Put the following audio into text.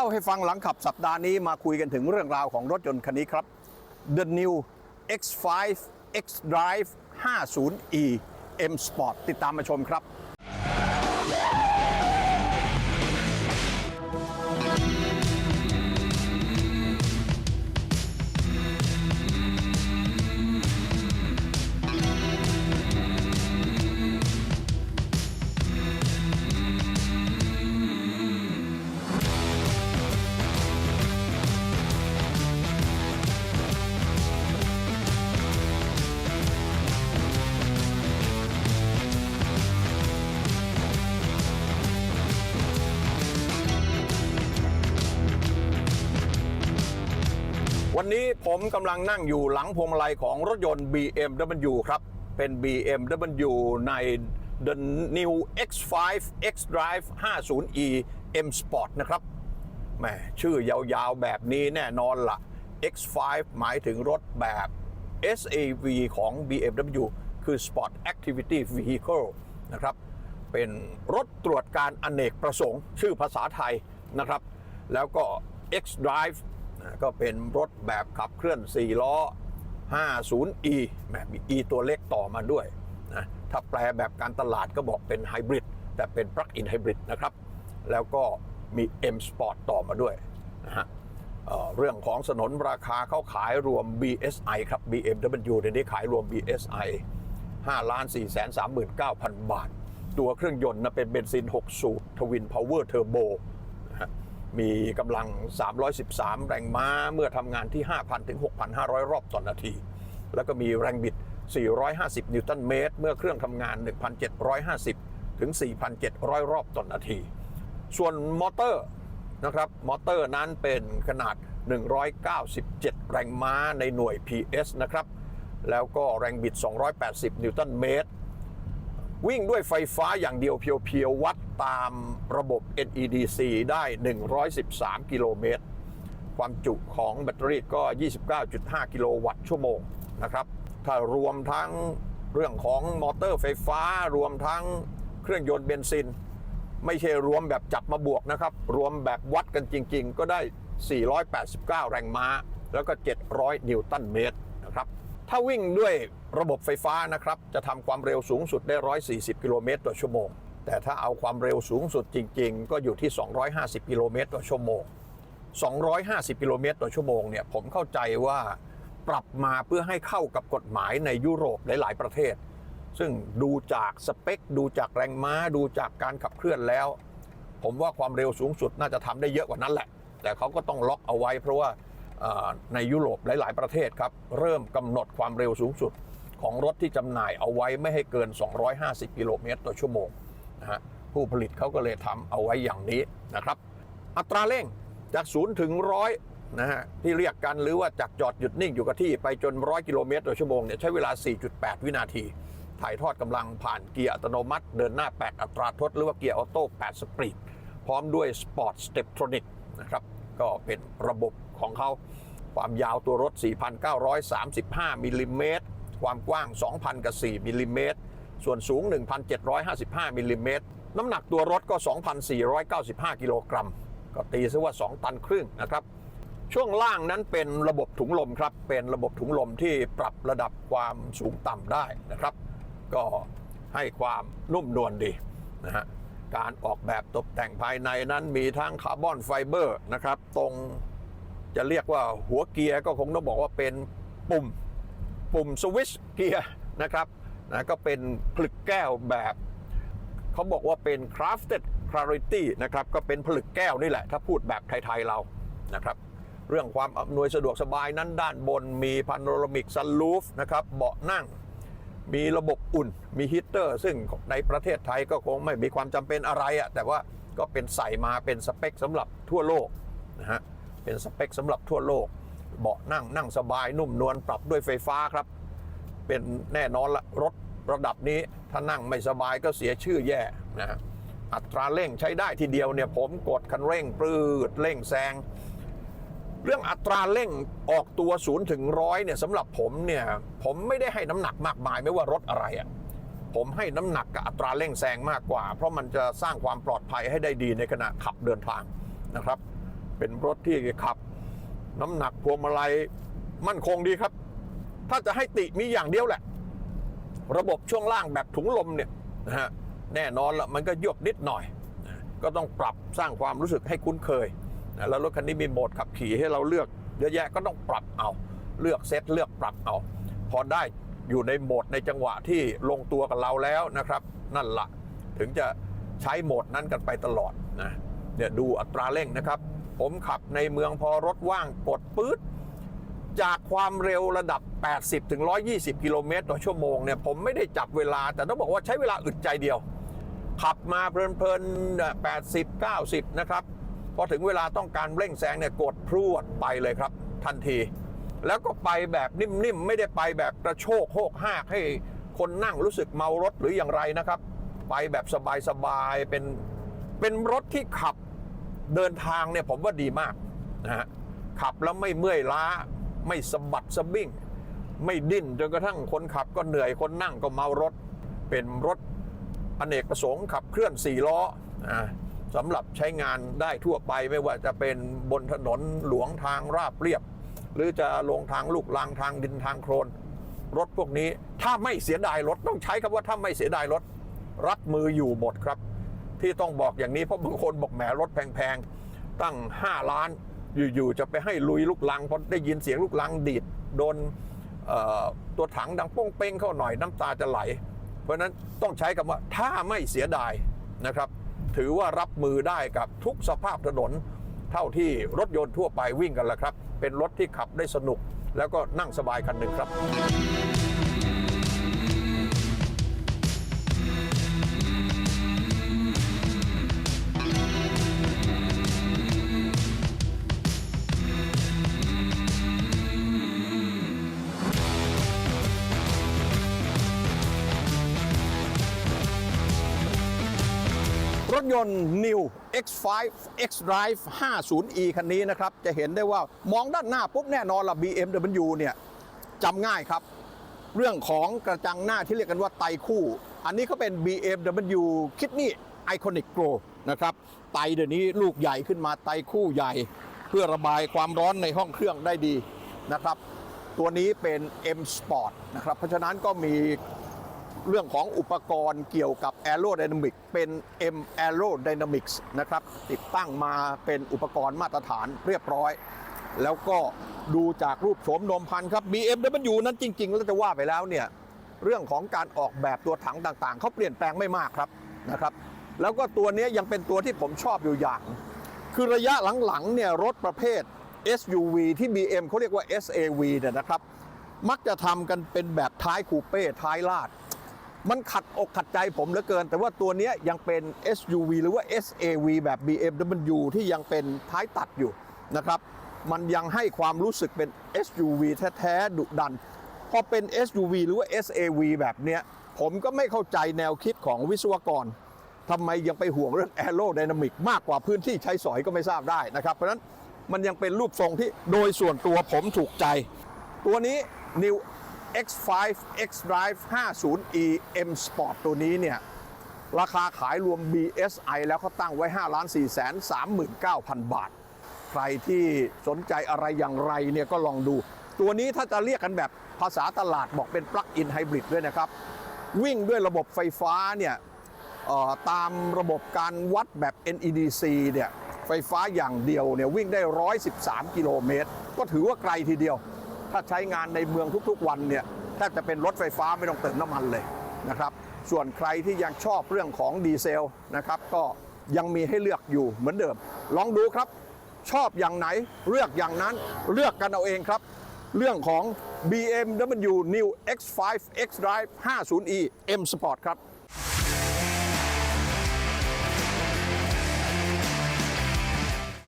ล่าให้ฟังหลังขับสัปดาห์นี้มาคุยกันถึงเรื่องราวของรถยนต์คันนี้ครับ The New X5 X Drive 50e M Sport ติดตามมาชมครับ วันนี้ผมกำลังนั่งอยู่หลังพวงมาลัยของรถยนต์ BMW ครับ เป็น BMW ใน The New X5 X Drive 50e M Sport นะครับแหมชื่อยาวๆแบบนี้แน่นอนละ่ะ X5 หมายถึงรถแบบ SAV ของ BMW คือ Sport Activity Vehicle นะครับ เป็นรถตรวจการอเนกประสงค์ ชื่อภาษาไทยนะครับ แล้วก็ X Drive ก็เป็นรถแบบขับเคลื่อน 4 ล้อ 50e แหมมี e ตัวเล็กต่อมาด้วยนะถ้าแปลแบบการตลาดก็บอกเป็นไฮบริดแต่เป็น Plug-in Hybrid นะครับ แล้วก็มี M Sport ต่อมาด้วยนะฮะเเรื่องของสนนราคาเขาขายรวม BSI ครับ BMW เดี๋ยวนี้ขายรวม BSI 5ล้าน4 3 9 0 0 0 บาท ตัวเครื่องยนต์นะเป็นเบนซิน 6 สูบทวินพาวเวอร์เทอร์โบนะฮะ มีกำลัง 313 แรงม้าเมื่อทำงานที่ 5,000 ถึง 6,500 รอบต่อนนาที แล้วก็มีแรงบิด 450 นิวตันเมตร เมื่อเครื่องทำงาน 1,750 ถึง 4,700 รอบต่อนนาที ส่วนมอเตอร์นะครับ มอเตอร์นั้นเป็นขนาด 197 แรงม้าในหน่วย PS นะครับ แล้วก็แรงบิด 280 นิวตันเมตร วิ่งด้วยไฟฟ้าอย่างเดียวเพียวๆวัด ตามระบบ NEDC ได้ 113 กิโลเมตร ความจุของแบตเตอรี่ก็ 29.5 กิโลวัตต์ชั่วโมงนะครับ ถ้ารวมทั้งเรื่องของมอเตอร์ไฟฟ้ารวมทั้งเครื่องยนต์เบนซิน ไม่ใช่รวมแบบจับมาบวกนะครับ รวมแบบวัดกันจริงๆ ก็ได้ 489 แรงม้า แล้วก็ 700 นิวตันเมตรนะครับ ถ้าวิ่งด้วยระบบไฟฟ้านะครับ จะทำความเร็วสูงสุดได้ 140 กิโลเมตรต่อชั่วโมง แต่ถ้าเอาความเร็วสูงสุดจริง ๆ ก็อยู่ที่ 250 กิโลเมตรต่อชั่วโมง 250 กิโลเมตรต่อชั่วโมงเนี่ยผมเข้าใจว่าปรับมาเพื่อให้เข้ากับกฎหมายในยุโรปหลาย ๆ ประเทศ ซึ่งดูจากสเปค ดูจากแรงม้า ดูจากการขับเคลื่อนแล้ว ผมว่าความเร็วสูงสุดน่าจะทำได้เยอะกว่านั้นแหละ แต่เขาก็ต้องล็อกเอาไว้ เพราะว่าในยุโรปหลาย ๆ ประเทศครับ เริ่มกำหนดความเร็วสูงสุดของรถที่จำหน่ายเอาไว้ไม่ให้เกิน 250 กิโลเมตรต่อชั่วโมง นะฮะผู้ผลิตเขาก็เลยทำเอาไว้อย่างนี้นะครับ อัตราเร่งจาก0ถึง100นะฮะที่เรียกกันหรือว่าจากจอดหยุดนิ่งอยู่กับที่ไปจน 100 กิโลเมตรต่อชั่วโมงเนี่ยใช้เวลา 4.8 วินาที ถ่ายทอดกำลังผ่านเกียร์อัตโนมัติ เดินหน้า 8 อัตราทดหรือว่าเกียร์ออโต้ 8 สปีดพร้อมด้วย Sport Steptronic นะครับก็เป็นระบบของเขาความยาวตัวรถ 4,935 มิลลิเมตรความกว้าง 2,000 กับ 4 มิลลิเมตร ส่วนสูง 1,755 มิลลิเมตร น้ำหนักตัวรถก็ 2,495 กิโลกรัม ก็ตีซะว่า 2 ตันครึ่งนะครับ ช่วงล่างนั้นเป็นระบบถุงลมครับ เป็นระบบถุงลมที่ปรับระดับความสูงต่ำได้นะครับ ก็ให้ความนุ่มนวลดีนะฮะ การออกแบบตกแต่งภายในนั้นมีทั้งคาร์บอนไฟเบอร์นะครับ ตรงจะเรียกว่าหัวเกียร์ก็คงต้องบอกว่าเป็นปุ่มปุ่มสวิชเกียร์นะครับ นะก็เป็นผลึกแก้วแบบเขาบอกว่าเป็น crafted clarity นะครับก็เป็นผลึกแก้วนี่แหละ ถ้าพูดแบบไทย ๆ เรานะครับ เรื่องความอำนวยสะดวกสบายนั้นด้านบนมีพาโนรามิกซันลูฟนะครับเบาะนั่ง มีระบบอุ่นมีฮีตเตอร์ ซึ่งในประเทศไทยก็คงไม่มีความจำเป็นอะไรอะแต่ว่าก็เป็นใส่มาเป็นสเปคสำหรับทั่วโลกนะฮะเป็นสเปคสำหรับทั่วโลก เบาะนั่งนั่งสบายนุ่มนวลปรับด้วยไฟฟ้าครับ เป็นแน่นอนละรถ ระดับนี้ถ้านั่งไม่สบายก็เสียชื่อแย่นะอัตราเร่งใช้ได้ทีเดียวเนี่ยผมกดคันเร่งปลืดเร่งแซงเรื่องอัตราเร่งออกตัว0ูนย์ถึงร้อยเนี่ยสำหรับผมเนี่ยผมไม่ได้ให้น้ำหนักมากมายไม่ว่ารถอะไรอะ่ะผมให้น้ำหนักกับอัตราเร่งแซงมากกว่า เพราะมันจะสร้างความปลอดภัยให้ได้ดีในขณะขับเดินทางนะครับ เป็นรถที่ขับ น้ำหนักพวงมาลัยมั่นคงดีครับ ถ้าจะให้ติมีอย่างเดียวแหละ ระบบช่วงล่างแบบถุงลมเนี่ยนะฮะแน่นอนละมันก็ยบนิดหน่อย ก็ต้องปรับสร้างความรู้สึกให้คุ้นเคยนะแล้วรถคันนี้มีโหมดขับขี่ให้เราเลือกเยอะแยะก็ต้องปรับเอา เลือกเซตเลือกปรับเอา พอได้อยู่ในโหมดในจังหวะที่ลงตัวกับเราแล้วนะครับ นั่นละถึงจะใช้โหมดนั้นกันไปตลอดนะเนี่ยดูอัตราเร่งนะครับ ผมขับในเมืองพอรถว่างกดปื๊ด จากความเร็วระดับ 80 ถึง 120 กิโลเมตรต่อชั่วโมงเนี่ยผมไม่ได้จับเวลา แต่ต้องบอกว่าใช้เวลาอึดใจเดียว ขับมาเพลินๆ 80 90 นะครับ พอถึงเวลาต้องการเร่งแซงเนี่ยกดพรวดไปเลยครับ ทันที แล้วก็ไปแบบนิ่มๆ ไม่ได้ไปแบบกระโชกโหกหากให้คนนั่งรู้สึกเมารถหรืออย่างไรนะครับ ไปแบบสบายๆ เป็นเป็นรถที่ขับเดินทางเนี่ยผมว่าดีมากนะฮะขับแล้วไม่เมื่อยล้า ไม่สะบัดสะบิ้ง ไม่ดิ้นจนกระทั่งคนขับก็เหนื่อยคนนั่งก็เมารถ เป็นรถอเนกประสงค์ขับเคลื่อน4ล้อสำหรับใช้งานได้ทั่วไปไม่ว่าจะเป็นบนถนนหลวงทางราบเรียบ หรือจะลงทางลูกลังทางดินทางโคลนรถพวกนี้ถ้าไม่เสียดายรถต้องใช้คำว่าถ้าไม่เสียดายรถ รัดมืออยู่หมดครับ ที่ต้องบอกอย่างนี้เพราะบางคนบอกแหมรถแพงๆ ตั้ง 5 ล้าน อยู่ๆจะไปให้ลุยลูกลังพอได้ยินเสียงลูกลังดีดโดนตัวถังดังโป้งเป้งเข้าหน่อยน้ำตาจะไหล เพราะฉะนั้นต้องใช้คำว่าถ้าไม่เสียดายนะครับ ถือว่ารับมือได้กับทุกสภาพถนน เท่าที่รถยนต์ทั่วไปวิ่งกันแหละครับ เป็นรถที่ขับได้สนุก แล้วก็นั่งสบายคันหนึ่งครับ ถยนต์ New X5 X Drive 50e คันนี้นะครับ จะเห็นได้ว่ามองด้านหน้าปุ๊บแน่นอนละ BMW เนี่ยจำง่ายครับ เรื่องของกระจังหน้าที่เรียกกันว่าไตคู่ อันนี้เขาเป็น BMW Kidney Iconic Grow นะครับ ไตเดี๋ยวนี้ลูกใหญ่ขึ้นมาไตคู่ใหญ่ เพื่อระบายความร้อนในห้องเครื่องได้ดีนะครับ ตัวนี้เป็น M Sport นะครับ เพราะฉะนั้นก็มี เรื่องของอุปกรณ์เกี่ยวกับ Aerodynamic เป็น M Aerodynamics นะครับ ติดตั้งมาเป็นอุปกรณ์มาตรฐานเรียบร้อย แล้วก็ดูจากรูปโฉมนมพันครับ BMW นั้นจริง ๆ แล้วจะว่าไปแล้วเนี่ย เรื่องของการออกแบบตัวถังต่างๆ เขาเปลี่ยนแปลงไม่มากครับนะครับ แล้วก็ตัวนี้ยยังเป็นตัวที่ผมชอบอยู่อย่าง คือระยะหลังๆเนี่ยรถประเภท SUV ที่ BM เขาเรียกว่า SAV เนี่ยนะครับ มักจะทำกันเป็นแบบท้ายคูเป้ท้ายลาด มันขัดอกขัดใจผมเหลือเกิน แต่ว่าตัวนี้ยังเป็น SUV หรือว่า SAV แบบ BMW ที่ยังเป็นท้ายตัดอยู่นะครับ มันยังให้ความรู้สึกเป็น SUV แท้ๆดุดัน พอเป็น SUV หรือว่า SAV แบบเนี้ย ผมก็ไม่เข้าใจแนวคิดของวิศวกรทำไมยังไปห่วงเรื่อง Aerodynamic มากกว่าพื้นที่ใช้สอยก็ไม่ทราบได้นะครับ เพราะฉะนั้นมันยังเป็นรูปทรงที่โดยส่วนตัวผมถูกใจ ตัวนี้ New X5 X Drive 50e M Sport ตัวนี้เนี่ย ราคาขายรวม BSI แล้วเขาตั้งไว้ 5 4 3 9 0 0 0 บาท ใครที่สนใจอะไรอย่างไรเนี่ยก็ลองดู ตัวนี้ถ้าจะเรียกกันแบบภาษาตลาดบอกเป็น Plug-in Hybrid ด้วยนะครับ วิ่งด้วยระบบไฟฟ้าเนี่ยตามระบบการวัดแบบ NEDC เนี่ยไฟฟ้าอย่างเดียวเนี่ยวิ่งได้ 113 กิโลเมตร ก็ถือว่าไกลทีเดียว ถ้าใช้งานในเมืองทุกๆวันเนี่ยแทบจะเป็นรถไฟฟ้าไม่ต้องเติมน้ำมันเลยนะครับส่วนใครที่ยังชอบเรื่องของดีเซลนะครับก็ยังมีให้เลือกอยู่เหมือนเดิม ลองดูครับ ชอบอย่างไหนเลือกอย่างนั้นเลือกกันเอาเองครับ เรื่องของ BMW New X5 X Drive 50e M Sport ครับ